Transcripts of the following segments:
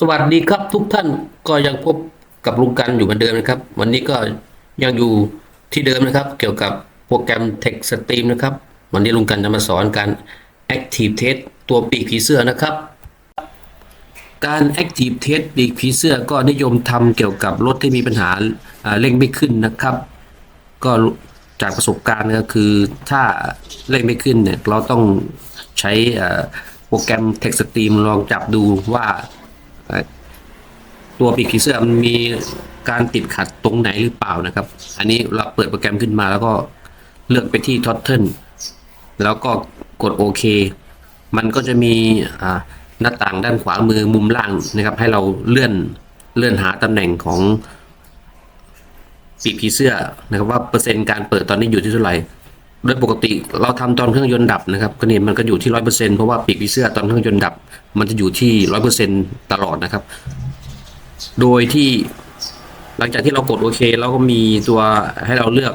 สวัสดีครับทุกท่านก็ยังพบกับลุงกันอยู่เหมือนเดิมนะครับ วันนี้ก็ยังอยู่ที่เดิมนะครับ เกี่ยวกับโปรแกรม Text Stream นะครับ วันนี้ลุงกันจะมาสอนการ Active Test ตัวปีกผีเสื้อนะครับ การ Active Test ปีกผีเสื้อก็นิยมทำเกี่ยวกับรถที่มีปัญหาเร่งไม่ขึ้นนะครับ ก็จากประสบการณ์ก็คือถ้าเร่งไม่ขึ้นเนี่ยเราต้องใช้โปรแกรม Text Stream ลองจับดูว่า ตัวปีกผีเสื้อมันมีการติดขัดตรงไหนหรือเปล่านะครับ อันนี้เราเปิดโปรแกรมขึ้นมาแล้วก็เลือกไปที่ Total แล้วก็กดโอเค มันก็จะมีหน้าต่างด้านขวามือมุมล่างนะครับ ให้เราเลื่อนเลื่อนหาตำแหน่งของปีกผีเสื้อนะครับว่าเปอร์เซ็นต์การเปิดตอนนี้อยู่ที่เท่าไหร่ โดยปกติเราทำตอนเครื่องยนต์ดับนะครับก็นี่มันก็อยู่ที่ร้อยเปอร์เซ็นต์เพราะว่าปีกผีเสื้อตอนเครื่องยนต์ดับ มันจะอยู่ที่ร้อยเปอร์เซ็นต์ตลอดนะครับ โดยที่หลังจากที่เรากดโอเคเราก็มีตัวให้เราเลือก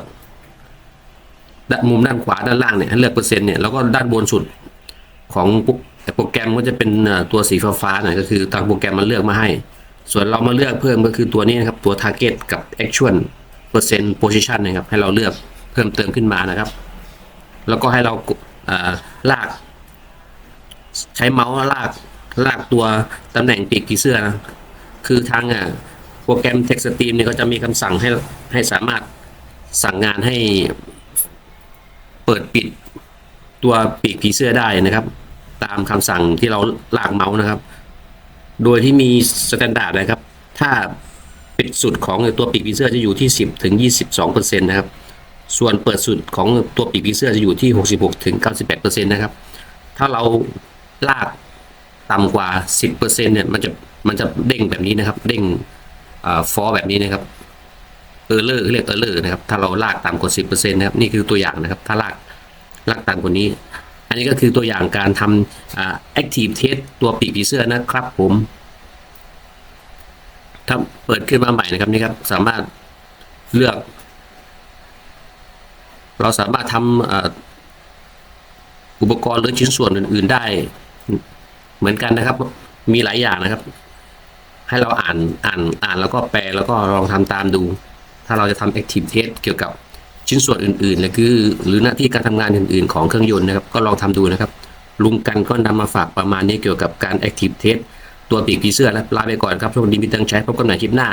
ด้านมุมด้านขวาด้านล่างเนี่ยให้เลือกเปอร์เซ็นต์เนี่ยแล้วก็ด้านบนสุดของโปรแกรมก็จะเป็นตัวสีฟ้าๆหน่อยก็คือทางโปรแกรมมันเลือกมาให้ ส่วนเรามาเลือกเพิ่มก็คือตัวนี้นะครับตัว target กับ actual percent position นะครับให้เราเลือกเพิ่มเติมขึ้นมานะครับ แล้วก็ให้เราลากใช้เมาส์ลากลากตัวตำแหน่งปีกผีเสื้อนะคือทางอะโปรแกรม Text Stream เนี่ยก็จะมีคำสั่งให้ให้สามารถสั่งงานให้เปิดปิดตัวปีกผีเสื้อได้นะครับ ตามคำสั่งที่เราลากเมาส์นะครับ โดยที่มีสแตนดาร์ดนะครับ ถ้าปิดสุดของตัวปีกผีเสื้อจะอยู่ที่ 10ถึง22เปอร์เซ็นต์นะครับ ส่วนเปิดสุดของตัวปีกผีเสื้อจะอยู่ที่ 66ถึง98เปอร์เซ็นต์นะครับ ถ้าเราลากต่ำกว่า 10เปอร์เซ็นต์เนี่ยมันจะมันจะเด้งแบบนี้นะครับ เด้งฟอแบบนี้นะครับเออร์เลอร์เรียกเออร์เลอร์นะครับ ถ้าเราลากต่ำกว่า 10เปอร์เซ็นต์นะครับ นี่คือตัวอย่างนะครับ ถ้าลากลากต่ำกว่านี้ อันนี้ก็คือตัวอย่างการทำอ่า active test ตัวปีกผีเสื้อนะครับผมถ้าเปิดขึ้นมาใหม่นะครับนี่ครับ สามารถเลือก เราสามารถทำอุปกรณ์หรือชิ้นส่วนอื่น ๆได้ เหมือนกันนะครับ มีหลายอย่างนะครับ ให้เราอ่านอ่านอ่านแล้วก็แปลแล้วก็ลองทำตามดู ถ้าเราจะทำ active test เกี่ยวกับชิ้นส่วนอื่นๆหรือคือ หรือหน้าที่การทำงานอื่น ๆ ของเครื่องยนต์นะครับ ก็ลองทำดูนะครับ ลุงกันก็นำมาฝากประมาณนี้เกี่ยวกับการ active test ตัวปีกผีเสื้อและลาไปก่อนครับช่วงนี้มีตังใช้พบกันใหม่คลิปหน้า